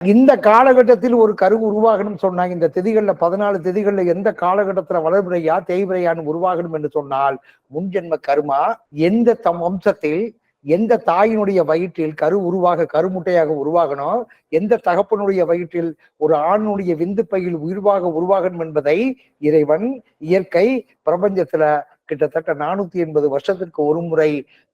இந்த காலகட்டத்தில் ஒரு கருவு உருவாகணும் சொன்னாங்க. இந்த திதிகள்ல பதினாலு திதிகள்ல எந்த காலகட்டத்துல வளர்பிறையா தேய்பிறையான்னு உருவாகணும் என்று சொன்னால் முன்ஜென்ம கருமா எந்த தம் வம்சத்தில் எந்த தாயினுடைய வயிற்றில் கரு உருவாக கருமுட்டையாக உருவாகணும் எந்த தகப்பனுடைய வயிற்றில் ஒரு ஆணுடைய விந்து பையில் உருவாக உருவாகணும் என்பதை இறைவன் இயற்கை பிரபஞ்சத்துல கிட்டத்தட்ட நானூத்தி எண்பது வருஷத்திற்கு ஒரு முறை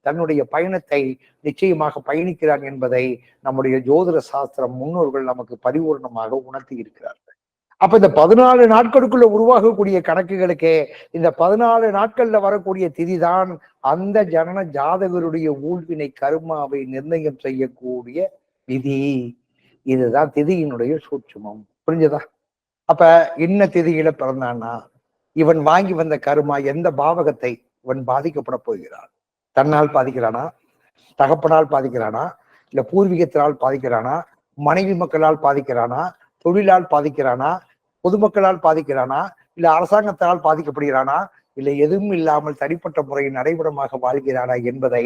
தன்னுடைய பயணத்தை நிச்சயமாக பயணிக்கிறான் என்பதை நம்முடைய ஜோதிட சாஸ்திரம் முன்னோர்கள் நமக்கு பரிபூர்ணமாக உணர்த்தி இருக்கிறார்கள். அப்ப இந்த பதினாலு நாட்களுக்குள்ள உருவாகக்கூடிய கணக்குகளுக்கே இந்த பதினாலு நாட்கள்ல வரக்கூடிய திதிதான் அந்த ஜனன ஜாதகருடைய ஊழ்வினை கருமாவை நிர்ணயம் செய்யக்கூடிய விதி. இதுதான் திதியினுடைய சூட்சுமம். புரிஞ்சதா? அப்ப இன்ன திதியில பிறந்தான்னா இவன் வாங்கி வந்த கருமா எந்த பாவகத்தை இவன் பாதிக்கப்பட போகிறான்? தன்னால் பாதிக்கிறானா? தகப்பனால் பாதிக்கிறானா? இல்ல பூர்வீகத்தினால் பாதிக்கிறானா? மனைவி மக்களால் பாதிக்கிறானா? தொழிலால் பாதிக்கிறானா? பொதுமக்களால் பாதிக்கிறானா? இல்ல அரசாங்கத்தால் பாதிக்கப்படுகிறானா? இல்ல எதுவும் இல்லாமல் தனிப்பட்ட முறையில் நடைபெறமாக வாழ்கிறானா என்பதை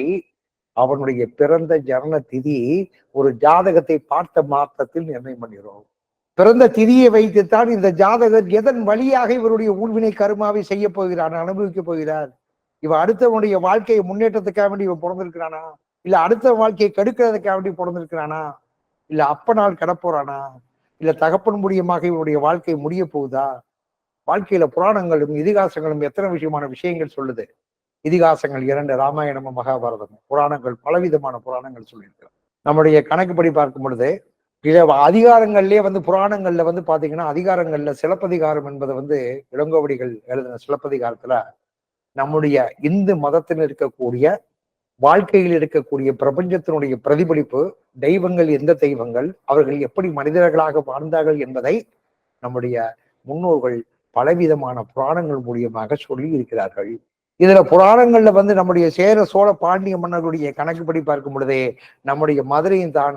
அவனுடைய பிறந்த ஜனன திதி ஒரு ஜாதகத்தை பார்த்த மாற்றத்தில் நிர்ணயம் பண்ணிடுவோம் பிறந்த திதியை வைத்துத்தான் இந்த ஜாதகர் எதன் வழியாக இவருடைய ஊழ்வினை கருமாவை செய்ய போகிறான் அனுபவிக்க போகிறார்? இவன் அடுத்தவனுடைய வாழ்க்கையை முன்னேற்றத்துக்காக வேண்டி இவன் பிறந்திருக்கிறானா? இல்ல அடுத்த வாழ்க்கையை கெடுக்கிறதுக்காக வேண்டி பிறந்திருக்கிறானா? இல்ல அப்பனால் கிடப்போறானா? இல்ல தகப்பன் மூலியமாக இவனுடைய வாழ்க்கை முடிய போகுதா? வாழ்க்கையில புராணங்களும் இதிகாசங்களும் எத்தனை விஷயமான விஷயங்கள் சொல்லுது? இதிகாசங்கள் இரண்டு ராமாயணமும் மகாபாரதமும். புராணங்கள் பலவிதமான புராணங்கள் சொல்லியிருக்கிறோம் நம்முடைய கணக்குப்படி பார்க்கும் பொழுது இதை அதிகாரங்கள்லயே வந்து புராணங்கள்ல வந்து பாத்தீங்கன்னா அதிகாரங்கள்ல சிலப்பதிகாரம் என்பது வந்து இளங்கோவடிகள் எழுதின சிலப்பதிகாரத்துல நம்முடைய இந்து மதத்தில் இருக்கக்கூடிய வாழ்க்கையில் இருக்கக்கூடிய பிரபஞ்சத்தினுடைய பிரதிபலிப்பு தெய்வங்கள் எந்த தெய்வங்கள் அவர்கள் எப்படி மனிதர்களாக வாழ்ந்தார்கள் என்பதை நம்முடைய முன்னோர்கள் பலவிதமான புராணங்கள் மூலியமாக சொல்லி இருக்கிறார்கள். இதுல புராணங்கள்ல வந்து நம்முடைய சேர சோழ பாண்டிய மன்னர்களுடைய கணக்குப்படி பார்க்கும் பொழுதே நம்முடைய மதுரையும் தான்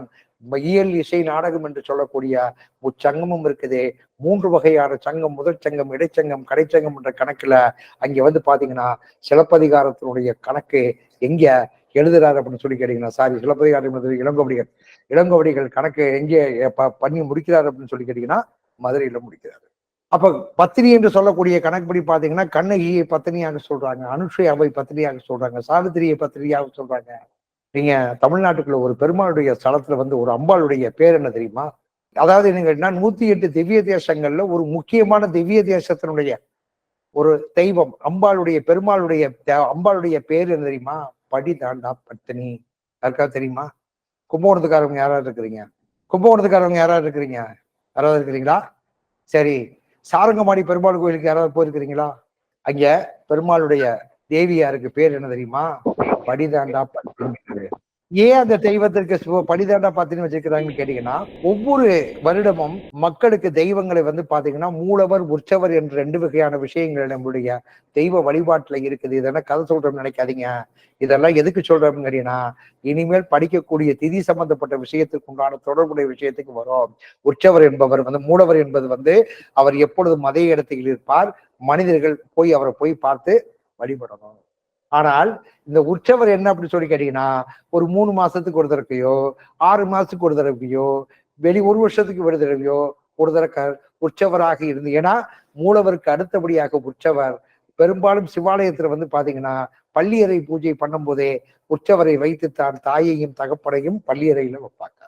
இயல் இசை நாடகம் என்று சொல்லக்கூடிய முச்சங்கமும் இருக்குது. மூன்று வகையான சங்கம் முதற் சங்கம் இடைச்சங்கம் கடைச்சங்கம் என்ற கணக்குல அங்க வந்து பாத்தீங்கன்னா சிலப்பதிகாரத்தினுடைய கணக்கு எங்க எழுதுறாரு அப்படின்னு சொல்லி கேட்டீங்கன்னா சாரி சிலப்பதிகாரம் எழுதுற இளங்கோவடிகள் இளங்கோவடிகள் கணக்கு எங்கே ப- பண்ணி முடிக்கிறார் அப்படின்னு சொல்லி கேட்டீங்கன்னா மதுரையில முடிக்கிறாரு. அப்ப பத்தினி என்று சொல்லக்கூடிய கணக்குப்படி பாத்தீங்கன்னா கண்ணகியை பத்தினியாக சொல்றாங்க அனுஷயாவை பத்தினியாக சொல்றாங்க சாவித்திரியை பத்தினியாக சொல்றாங்க. நீங்க தமிழ்நாட்டுக்குள்ள ஒரு பெருமாளுடைய ஸ்தலத்துல வந்து ஒரு அம்பாளுடைய பேர் என்ன தெரியுமா? அதாவது என்ன என்ன நூத்தி எட்டு திவ்ய தேசங்கள்ல ஒரு முக்கியமான திவ்ய தேசத்தினுடைய ஒரு தெய்வம் அம்பாளுடைய பெருமாளுடைய அம்பாளுடைய பேர் என்ன தெரியுமா? படி தாண்டா பத்தினி. யாருக்கா தெரியுமா? கும்பகோணத்துக்காரவங்க யாராவது இருக்கிறீங்க? கும்பகோணத்துக்காரவங்க யாராவது இருக்கிறீங்க? யாராவது இருக்கிறீங்களா? சரி. சாரங்கமாடி பெருமாள் கோயிலுக்கு யாராவது போயிருக்கிறீங்களா? அங்க பெருமாளுடைய தேவியாருக்கு பேர் என்ன தெரியுமா? படிதாண்டா பத்தினி. ஏன் அந்த தெய்வத்திற்கு சிவ- படிதாண்டா வச்சிருக்கிறாங்கன்னு கேட்டீங்கன்னா ஒவ்வொரு வருடமும் மக்களுக்கு தெய்வங்களை வந்து பாத்தீங்கன்னா மூலவர் உற்சவர் என்ற ரெண்டு வகையான விஷயங்கள் நம்மளுடைய தெய்வ வழிபாட்டுல இருக்குது. இதெல்லாம் கதை சொல்றோம்னு நினைக்காதீங்க. இதெல்லாம் எதுக்கு சொல்றோம்னு கேட்டீங்கன்னா இனிமேல் படிக்கக்கூடிய திதி சம்பந்தப்பட்ட விஷயத்துக்கு உண்டான தொடர்புடைய விஷயத்துக்கு வரும். உற்சவர் என்பவர் வந்து மூலவர் என்பது வந்து அவர் எப்பொழுதும் அதே இடத்தில் இருப்பார். மனிதர்கள் போய் அவரை போய் பார்த்து வழிபடணும். ஆனால் இந்த உற்சவர் என்ன அப்படின்னு சொல்லி கேட்டீங்கன்னா ஒரு மூணு மாசத்துக்கு ஒரு தடவையோ ஆறு மாசத்துக்கு ஒரு தடவையோ வெளி ஒரு வருஷத்துக்கு ஒரு தடவையோ ஒரு தடவை உற்சவராக இருந்து ஏன்னா மூலவருக்கு அடுத்தபடியாக உற்சவர் பெரும்பாலும் சிவாலயத்துல வந்து பாத்தீங்கன்னா பள்ளியறை பூஜை பண்ணும்போதே உற்சவரை வைத்து தான் தாயையும் தகப்பனையும் பள்ளியறையில வைப்பாங்க.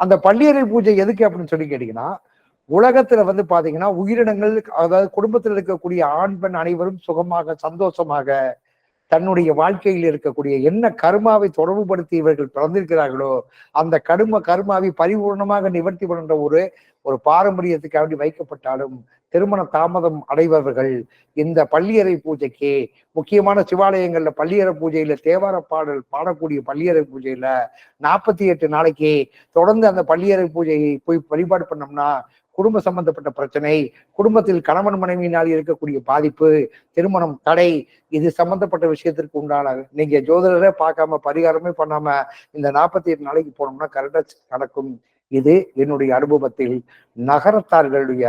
அந்த பள்ளியறை பூஜை எதுக்கு அப்படின்னு சொல்லி கேட்டீங்கன்னா உலகத்துல வந்து பாத்தீங்கன்னா உயிரினங்கள் அதாவது குடும்பத்தில் இருக்கக்கூடிய ஆண் பெண் அனைவரும் சுகமாக சந்தோஷமாக தன்னுடைய வாழ்க்கையில் இருக்கக்கூடிய என்ன கர்மாவை தொடர்புபடுத்தி இவர்கள் பிறந்திருக்கிறார்களோ அந்த கரும கர்மாவை பரிபூர்ணமாக நிவர்த்தி பண்ணுற ஒரு ஒரு பாரம்பரியத்துக்காக வேண்டி வைக்கப்பட்டாலும் திருமண தாமதம் அடைபவர்கள் இந்த பள்ளியறை பூஜைக்கு முக்கியமான சிவாலயங்கள்ல பள்ளியறை பூஜையில தேவார பாடல் பாடக்கூடிய பள்ளியறை பூஜையில நாற்பத்தி எட்டு நாளைக்கு தொடர்ந்து அந்த பள்ளியறை பூஜையை போய் வழிபாடு பண்ணோம்னா குடும்ப சம்பந்தப்பட்ட பிரச்சனை குடும்பத்தில் கணவன் மனைவியினால் இருக்கக்கூடிய பாதிப்பு திருமணம் தடை இது சம்பந்தப்பட்ட விஷயத்திற்கு உண்டான நீங்க ஜோதிடரே பார்க்காம பரிகாரமே பண்ணாம இந்த நாற்பத்தி எட்டு நாளைக்கு போனோம்னா கரெக்டா நடக்கும். இது என்னுடைய அனுபவத்தில் நகரத்தார்களுடைய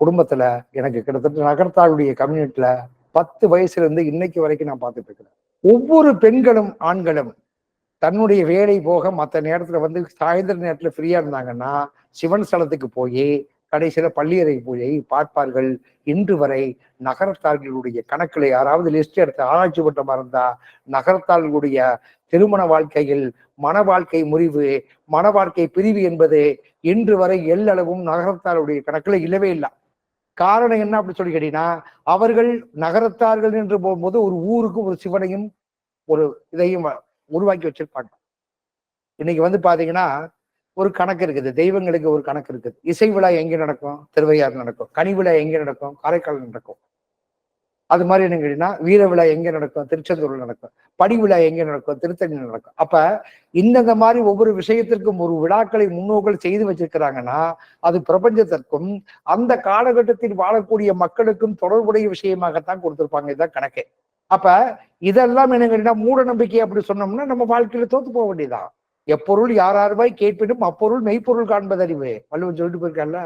குடும்பத்துல எனக்கு கிட்டத்தட்ட நகரத்தாருடைய கம்யூனிட்டில பத்து வயசுல இருந்து இன்னைக்கு வரைக்கும் நான் பார்த்துட்டு இருக்கிறேன். ஒவ்வொரு பெண்களும் ஆண்களும் தன்னுடைய வேலை போக மற்ற நேரத்துல வந்து சாயந்தர நேரத்துல ஃப்ரீயா இருந்தாங்கன்னா சிவன் ஸ்தலத்துக்கு போய் கடைசியில பள்ளியறை பூஜை பார்ப்பார்கள். இன்று வரை நகரத்தார்களுடைய கணக்குல யாராவது லிஸ்ட் எடுத்து ஆராய்ச்சி பட்டமா இருந்தா நகரத்தார்களுடைய திருமண வாழ்க்கையில் மன வாழ்க்கை முறிவு மன வாழ்க்கை பிரிவு என்பது இன்று வரை எல்லளவும் நகரத்தாருடைய கணக்குல இல்லவே இல்லை. காரணம் என்ன அப்படி சொல்லி கேட்டீங்கன்னா அவர்கள் நகரத்தார்கள் என்று போகும்போது ஒரு ஊருக்கு ஒரு சிவனையும் ஒரு இதையும் உருவாக்கி வச்சிருப்பாங்க. இன்னைக்கு வந்து பாத்தீங்கன்னா ஒரு கணக்கு இருக்குது. தெய்வங்களுக்கு ஒரு கணக்கு இருக்குது. இசை விழா எங்க நடக்கும்? திருவையாறு நடக்கும். கனி விழா எங்க நடக்கும்? காரைக்கால் நடக்கும். அது மாதிரி என்ன கேட்டீங்கன்னா வீர விழா எங்க நடக்கும்? திருச்செந்தூர்ல நடக்கும். படி விழா எங்க நடக்கும்? திருத்தணியில் நடக்கும். அப்ப இந்தந்த மாதிரி ஒவ்வொரு விஷயத்திற்கும் ஒரு விழாக்களை முன்னோக்கள் செய்து வச்சிருக்கிறாங்கன்னா அது பிரபஞ்சத்திற்கும் அந்த காலகட்டத்தில் வாழக்கூடிய மக்களுக்கும் தொடர்புடைய விஷயமாகத்தான் கொடுத்திருப்பாங்க. இதுதான் கணக்கு. அப்ப இதெல்லாம் என்ன கேட்டீங்கன்னா மூட நம்பிக்கை அப்படி சொன்னோம்னா நம்ம வாழ்க்கையில தோத்து போக வேண்டியதான் எப்பொருள் யாராருவாய் கேட்பினும் அப்பொருள் மெய்ப்பொருள் காண்பதறிவு வள்ளுவன் சொல்லிட்டு போயிருக்கல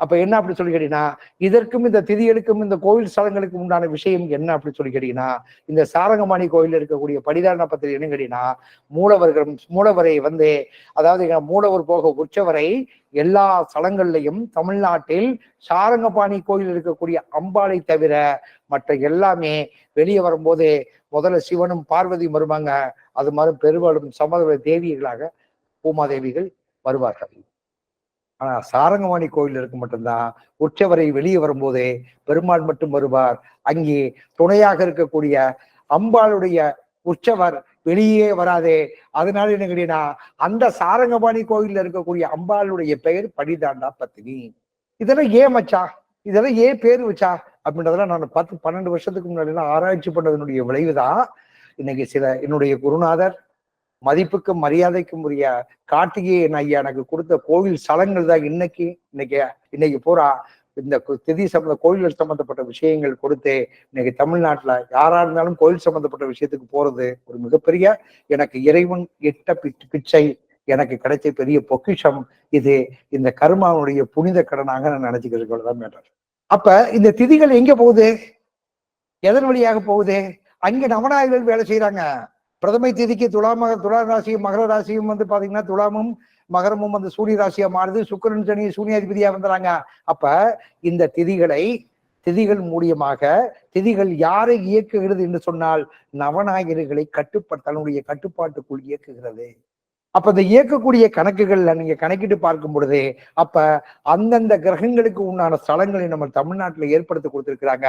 அப்ப என்ன அப்படி சொல்லி கேட்டீங்கன்னா இதற்கும் இந்த திதிகளுக்கும் இந்த கோவில் ஸ்தலங்களுக்கும் உண்டான விஷயம் என்ன அப்படி சொல்லி கேட்டீங்கன்னா இந்த சாரங்கமாணி கோயில் இருக்கக்கூடிய படிதாரண பத்திரிகை என்ன கேட்டீங்கன்னா மூலவர்கள் மூலவரை வந்து அதாவது மூலவர் போக உற்சவரை எல்லா ஸ்தலங்கள்லையும் தமிழ்நாட்டில் சாரங்கபாணி கோயில் இருக்கக்கூடிய அம்பாளை தவிர மற்ற எல்லாமே வெளியே வரும்போது முதல்ல சிவனும் பார்வதியும் வருவாங்க. அது மாதிரி பெருவாளும் சமதவ தேவிகளாக பூமாதேவிகள் வருவார்கள். ஆனா சாரங்கவாணி கோயில் இருக்க மட்டும்தான். உற்சவரை வெளியே வரும்போதே பெருமாள் மட்டும் வருவார். அங்கே துணையாக இருக்கக்கூடிய அம்பாளுடைய உற்சவர் வெளியே வராதே. அதனால என்ன கேட்டீங்கன்னா அந்த சாரங்கபாணி கோயில்ல இருக்கக்கூடிய அம்பாளுடைய பெயர் படிதாண்டா பத்தினி. இதெல்லாம் ஏன் மச்சா இதெல்லாம் ஏன் பேர் வச்சா அப்படின்றதெல்லாம் நான் பத்து பன்னெண்டு வருஷத்துக்கு முன்னாடி எல்லாம் ஆராய்ச்சி பண்ணதனுடைய விளைவுதான் இன்னைக்கு சில என்னுடைய குருநாதர் மதிப்புக்கும் மரியாதைக்கும் உரிய கார்த்திகேயன் ஐயா எனக்கு கொடுத்த கோவில் ஸ்தலங்கள் தான் இன்னைக்கு இன்னைக்கு இன்னைக்கு பூரா இந்த திதி சம்பந்த கோயில்கள் சம்பந்தப்பட்ட விஷயங்கள் கொடுத்து இன்னைக்கு தமிழ்நாட்டில் யாரா இருந்தாலும் கோயில் சம்பந்தப்பட்ட விஷயத்துக்கு போறது ஒரு மிகப்பெரிய எனக்கு இறைவன் இட்ட பிச்சை எனக்கு கிடைச்ச பெரிய பொக்கிஷம் இது. இந்த கர்மாவுடைய புனித கடனாக நான் நினைச்சுக்கிறது மேட்டர் அப்ப இந்த திதிகள் எங்க போகுது? எதன் வழியாக போகுது? அங்க நவநாயகர்கள் வேலை செய்யறாங்க பிரதமை திதிக்கு துலாம துலா ராசியும் மகர ராசியும் வந்து பாத்தீங்கன்னா துலாமும் மகரமும் வந்து சூரிய ராசியா மாறுது. சுக்கிரன் சனி சூனியாதிபதியா வந்துறாங்க அப்ப இந்த திதிகளை திதிகள் மூலியமாக திதிகள் யாரை இயக்குகிறது என்று சொன்னால் நவநாயகர்களை கட்டுப்பாடு தன்னுடைய கட்டுப்பாட்டுக்குள் இயக்குகிறது. அப்ப இந்த இயக்கக்கூடிய கணக்குகள்ல நீங்க கணக்கிட்டு பார்க்கும் பொழுது அப்ப அந்தந்த கிரகங்களுக்கு உண்டான ஸ்தலங்களை நம்ம தமிழ்நாட்டுல ஏற்படுத்தி கொடுத்திருக்கிறாங்க.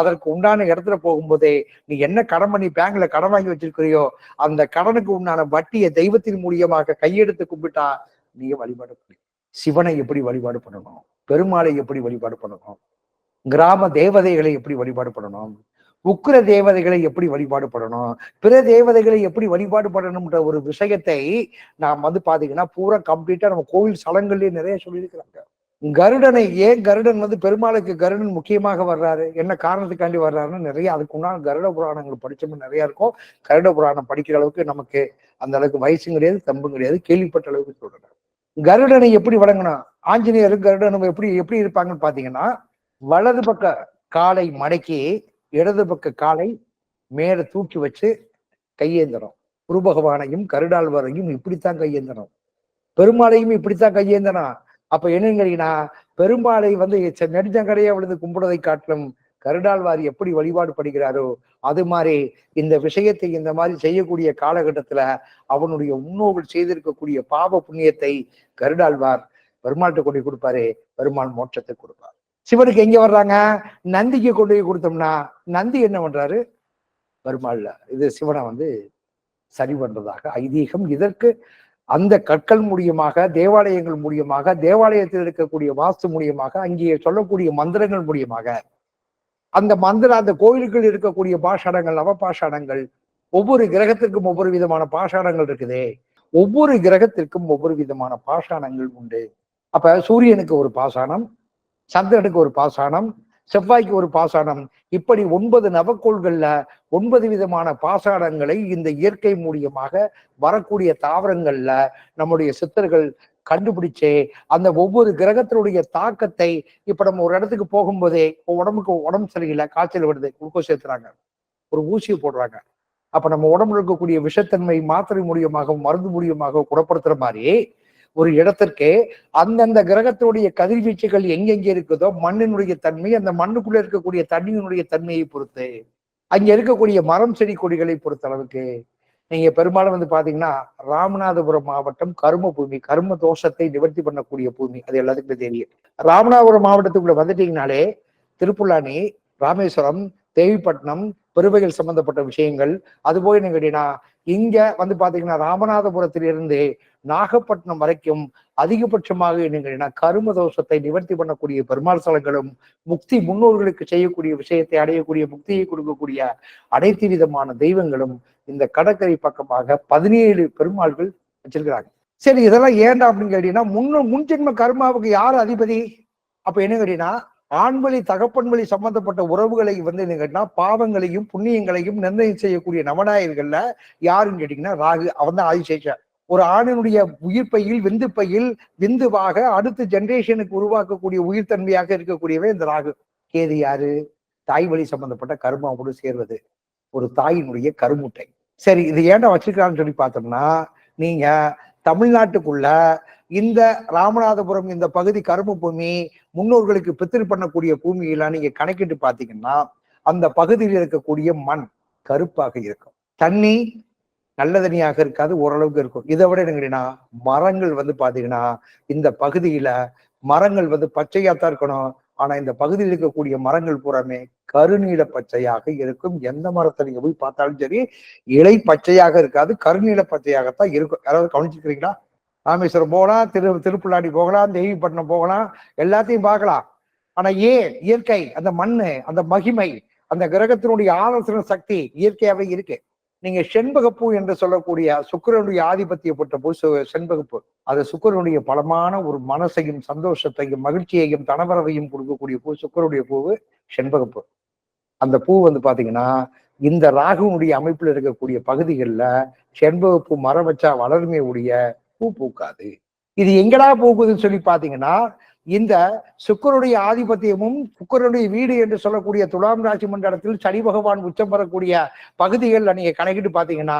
அதற்கு உண்டான இடத்துல போகும்போதே நீ என்ன கடன் பண்ணி பேங்க்ல கடன் வாங்கி வச்சிருக்கிறியோ அந்த கடனுக்கு உண்டான வட்டியை தெய்வத்தின் மூலியமாக கையெடுத்து கும்பிட்டா நீங்க வழிபாடு பண்ணி. சிவனை எப்படி வழிபாடு பண்ணணும்? பெருமாளை எப்படி வழிபாடு பண்ணணும்? கிராம தேவதைகளை எப்படி வழிபாடு பண்ணணும்? உக்கிர தேவதைகளை எப்படி வழிபாடு பண்ணணும்? பிற தேவதைகளை எப்படி வழிபாடு பண்ணணும்ன்ற ஒரு விஷயத்தை நாம் வந்து பாத்தீங்கன்னா பூரா கம்ப்ளீட்டா நம்ம கோவில் சலங்கள்லயே நிறைய சொல்லியிருக்கிறாங்க. கருடனை ஏன் கருடன் வந்து பெருமாளுக்கு கருடன் முக்கியமாக வர்றாரு? என்ன காரணத்துக்காண்டி வர்றாருன்னு நிறைய அதுக்குண்டான கருட புராணங்கள் படிச்சோம்னு நிறைய இருக்கும். கருட புராணம் படிக்கிற அளவுக்கு நமக்கு அந்த அளவுக்கு வயசும் கிடையாது தம்பும் கிடையாது கேள்விப்பட்ட அளவுக்கு சொல்றேன் கருடனை எப்படி வழங்கணும் ஆஞ்சநேயரும் கருடனும் எப்படி எப்படி இருப்பாங்கன்னு பாத்தீங்கன்னா வலது பக்க காலை மடக்கி இடது பக்க காலை மேல தூக்கி வச்சு கையேந்திரம் குருபகவானையும் கருடாழ்வாரையும் இப்படித்தான் கையேந்தணும். பெருமாளையும் இப்படித்தான் கையேந்தணும் அப்ப என்னன்னு கேட்டீங்கன்னா பெருமாளை வந்து நெடுஞ்சங்கடையே நெடுஞ்சங்கரையா விழுந்து கும்பிடுவதை காட்டிலும் கருடாழ்வார் எப்படி வழிபாடு படுகிறாரோ அது மாதிரி இந்த விஷயத்தை இந்த மாதிரி செய்யக்கூடிய காலகட்டத்துல அவனுடைய முன்னோர்கள் செய்திருக்கக்கூடிய பாவ புண்ணியத்தை கருடாழ்வார் பெருமாள்கிட்ட கொண்டு கொடுப்பாரு. பெருமாள் மோட்சத்தை கொடுப்பார். சிவனுக்கு எங்க வர்றாங்க? நந்திக்கு கொண்டு போய் கொடுத்தோம்னா நந்தி என்ன பண்றாரு? பெருமாள்ல இது சிவனை வந்து சரி பண்றதாக ஐதீகம். இதற்கு அந்த கற்கள் மூலியமாக தேவாலயங்கள் மூலியமாக தேவாலயத்தில் இருக்கக்கூடிய வாஸ்து மூலியமாக அங்கே சொல்லக்கூடிய மந்திரங்கள் மூலியமாக அந்த மந்திர அந்த கோயிலுக்குள் இருக்கக்கூடிய பாஷாடங்கள் நவபாஷாடங்கள் ஒவ்வொரு கிரகத்திற்கும் ஒவ்வொரு விதமான பாஷாடங்கள் இருக்குதே. ஒவ்வொரு கிரகத்திற்கும் ஒவ்வொரு விதமான பாஷாணங்கள் உண்டு. அப்ப சூரியனுக்கு ஒரு பாசானம் சந்திரனுக்கு ஒரு பாசானம் செவ்வாய்க்கு ஒரு பாசானம் இப்படி ஒன்பது நவக்கோள்கள்ல ஒன்பது விதமான பாசாடங்களை இந்த இயற்கை மூலியமாக வரக்கூடிய தாவரங்கள்ல நம்முடைய சித்தர்கள் கண்டுபிடிச்சே அந்த ஒவ்வொரு கிரகத்தினுடைய தாக்கத்தை இப்ப நம்ம ஒரு இடத்துக்கு போகும்போதே உடம்புக்கு உடம்பு சரியில்லை காய்ச்சல் வருது குளுக்கோஸ் ஏத்துறாங்க. ஒரு ஊசியை போடுறாங்க. அப்ப நம்ம உடம்புல இருக்கக்கூடிய விஷத்தன்மை மாத்திரை மூலியமாக மருந்து மூலியமாக குணப்படுத்துற மாதிரி ஒரு இடத்திற்கு அந்தந்த கிரகத்தினுடைய கதிர்வீச்சுகள் எங்கெங்க இருக்குதோ மண்ணினுடைய தன்மை அந்த மண்ணுக்குள்ள இருக்கக்கூடிய தண்ணியினுடைய தன்மையை பொறுத்து அங்க இருக்கக்கூடிய மரம் செடி கொடிகளை பொறுத்த அளவுக்கு நீங்க பெரும்பாலும் வந்து பாத்தீங்கன்னா ராமநாதபுரம் மாவட்டம் கரும பூமி கரும தோஷத்தை நிவர்த்தி பண்ணக்கூடிய பூமி அது எல்லாத்துக்குமே தெரியும். ராமநாதபுரம் மாவட்டத்துக்குள்ள வந்துட்டீங்கனாலே திருப்புல்லானி ராமேஸ்வரம் தேவிப்பட்டினம் பெருவைகள் சம்பந்தப்பட்ட விஷயங்கள் அது போய் என்ன கேட்டீங்கன்னா இங்க வந்து பாத்தீங்கன்னா ராமநாதபுரத்திலிருந்து நாகப்பட்டினம் வரைக்கும் அதிகபட்சமாக என்னங்கன்னா கரும தோஷத்தை நிவர்த்தி பண்ணக்கூடிய பெருமாள் ஸ்தலங்களும் முக்தி முன்னோர்களுக்கு செய்யக்கூடிய விஷயத்தை அடையக்கூடிய முக்தியை கொடுக்கக்கூடிய அனைத்து விதமான தெய்வங்களும் இந்த கடற்கரை பக்கமாக பதினேழு பெருமாள்கள் வச்சிருக்கிறாங்க. சரி இதெல்லாம் ஏன்டா அப்படின்னு கேட்டீங்கன்னா முன்னு முன்ஜென்ம கர்மாவுக்கு யார் அதிபதி? அப்ப என்ன கேட்டீங்கன்னா தகப்பன் வழி சம்பந்தப்பட்ட உறவுகளை வந்து என்ன கேட்டீங்கன்னா பாவங்களையும் புண்ணியங்களையும் நிர்ணயம் செய்யக்கூடிய நவநாயகர்கள்ல யாருன்னு கேட்டீங்கன்னா ராகு. அவன் தான் ஆதிசேஷன் ஒரு ஆணினுடைய உயிர்ப்பையில் விந்து பையில் விந்துவாக அடுத்த ஜென்ரேஷனுக்கு உருவாக்கக்கூடிய உயிர்த்தன்மையாக இருக்கக்கூடியவே இந்த ராகு. கேது யாரு? தாய் வழி சம்பந்தப்பட்ட கருமாவோடு சேர்வது. ஒரு தாயினுடைய கருமுட்டை. சரி இது ஏன்டா வச்சிருக்கிறான்னு சொல்லி பார்த்தோம்னா நீங்க தமிழ்நாட்டுக்குள்ள இந்த ராமநாதபுரம் இந்த பகுதி கரும பூமி முன்னோர்களுக்கு பித்திரு பண்ணக்கூடிய பூமியெல்லாம் நீங்க கணக்கிட்டு பாத்தீங்கன்னா அந்த பகுதியில் இருக்கக்கூடிய மண் கருப்பாக இருக்கும். தண்ணி நல்ல தண்ணியாக இருக்காது ஓரளவுக்கு இருக்கும். இதை விட என்னங்கன்னா மரங்கள் வந்து பாத்தீங்கன்னா இந்த பகுதியில மரங்கள் வந்து பச்சையாத்தான் இருக்கணும். ஆனா இந்த பகுதியில் இருக்கக்கூடிய மரங்கள் பூராமே கருநீல பச்சையாக இருக்கும். எந்த மரத்தை நீங்க போய் பார்த்தாலும் சரி இலை பச்சையாக இருக்காது கருநீல பச்சையாகத்தான் இருக்கும். யாராவது கவனிச்சிருக்கிறீங்களா? ராமேஸ்வரம் போகலாம் திரு திருப்புள்ளாடி போகலாம் தேவிப்பட்டினம் போகலாம் எல்லாத்தையும் பார்க்கலாம். ஆனா ஏன்? இயற்கை அந்த மண்ணு அந்த மகிமை அந்த கிரகத்தினுடைய ஆலோசனை சக்தி இயற்கையாவே இருக்கு. நீங்க செண்பகப்பூ என்று சொல்லக்கூடிய சுக்கிரனுடைய ஆதிபத்தியப்பட்ட பூ செண்பகப்பு செண்பகப்பூ. அது சுக்கிரனுடைய பலமான ஒரு மனசையும் சந்தோஷத்தையும் மகிழ்ச்சியையும் தனவரவையும் கொடுக்கக்கூடிய பூ சுக்கரனுடைய பூவு செண்பகப்பூ. அந்த பூ வந்து பாத்தீங்கன்னா இந்த ராகுனுடைய அமைப்புல இருக்கக்கூடிய பகுதிகளில் செண்பகப்பூ மரம் வச்சா வளருமே உடைய பூ பூக்காது. இது எங்கடா பூக்குதுன்னு சொல்லி பாத்தீங்கன்னா இந்த சுக்கரனுடைய ஆதிபத்தியமும் சுக்கரனுடைய வீடு என்று சொல்லக்கூடிய துலாம் ராசி மண்டலத்தில் சனி பகவான் உச்சம் பெறக்கூடிய பகுதிகள் நீங்க கணக்கிட்டு பாத்தீங்கன்னா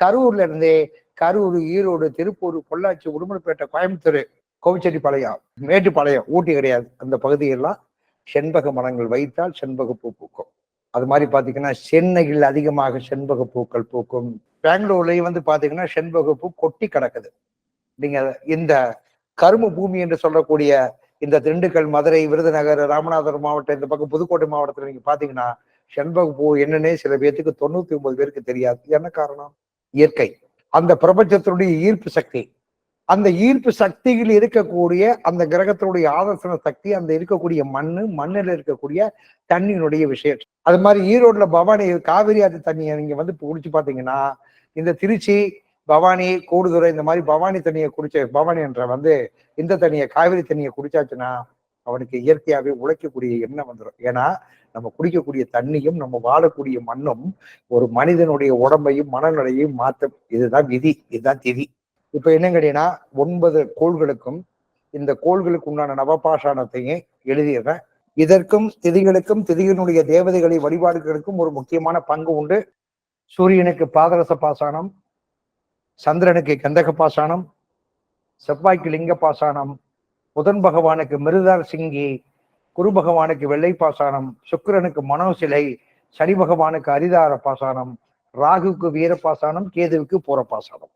கரூர்ல இருந்தே கரூர் ஈரோடு திருப்பூர் பொள்ளாச்சி உடுமலைப்பேட்டை கோயம்புத்தூர் கோவிச்செட்டிப்பாளையம் மேட்டுப்பாளையம் ஊட்டி கிடையாது. அந்த பகுதியெல்லாம் செண்பக மரங்கள் வைத்தால் செண்பக பூ பூக்கும். அது மாதிரி பாத்தீங்கன்னா சென்னையில் அதிகமாக செண்பக பூக்கள் பூக்கும். பெங்களூர்லயும் வந்து பாத்தீங்கன்னா செண்பக பூ கொட்டி கிடக்குது. நீங்க இந்த கரும பூமி என்று சொல்லக்கூடிய இந்த திண்டுக்கல் மதுரை விருதுநகர் ராமநாதபுரம் மாவட்டம் இந்த பக்கம் புதுக்கோட்டை மாவட்டத்தில் நீங்க பாத்தீங்கன்னா செண்பக பூ என்னன்னே சில பேர்த்துக்கு தொண்ணூத்தி ஒன்பது பேருக்கு தெரியாது. என்ன காரணம்? இயற்கை. அந்த பிரபஞ்சத்தினுடைய ஈர்ப்பு சக்தி. அந்த ஈர்ப்பு சக்தியில் இருக்கக்கூடிய அந்த கிரகத்தினுடைய ஆதர்சன சக்தி அந்த இருக்கக்கூடிய மண்ணு மண்ணில் இருக்கக்கூடிய தண்ணியினுடைய விஷயம். அது மாதிரி ஈரோடுல பவானி காவிரி ஆற்று தண்ணியை நீங்க வந்து குடிச்சு பாத்தீங்கன்னா இந்த திருச்சி பவானி கூடுதுறை இந்த மாதிரி பவானி தண்ணியை குடிச்ச பவானி என்ற வந்து இந்த தண்ணியை காவிரி தண்ணியை குடிச்சாச்சுன்னா அவனுக்கு இயற்கையாவே உழைக்கக்கூடிய எண்ணம் வந்துடும் ஏன்னா நம்ம குடிக்கக்கூடிய தண்ணியும் நம்ம வாழக்கூடிய மண்ணும் ஒரு மனிதனுடைய உடம்பையும் மனநிலையையும் மாற்றும் இதுதான் விதி இதுதான் திதி. இப்ப என்ன கேட்டீங்கன்னா ஒன்பது கோள்களுக்கும் இந்த கோள்களுக்கு உண்டான நவபாஷாணத்தையும் எழுதிடுறேன். இதற்கும் திதிகளுக்கும் திதியினுடைய தேவதைகளை வழிபாடுகளுக்கும் ஒரு முக்கியமான பங்கு உண்டு. சூரியனுக்கு பாதரச பாசானம் சந்திரனுக்கு கந்தக பாசானம் செவ்வாய்க்கு லிங்க பாசானம் புதன் பகவானுக்கு மிருதார் சிங்கி குரு பகவானுக்கு வெள்ளை பாசானம் சுக்கிரனுக்கு மனோசிலை சனி பகவானுக்கு அரிதார பாசானம் ராகுக்கு வீர பாசானம் கேதுவுக்கு பூர பாசானம்.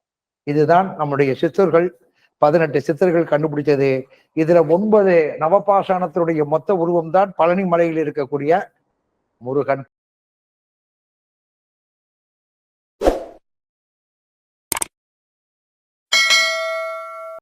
இதுதான் நம்முடைய சித்தர்கள் பதினெட்டு சித்தர்கள் கண்டுபிடிச்சது இதுல ஒன்பது நவபாசானத்தினுடைய மொத்த உருவம் தான் பழனி மலையில் இருக்கக்கூடிய முருகன்.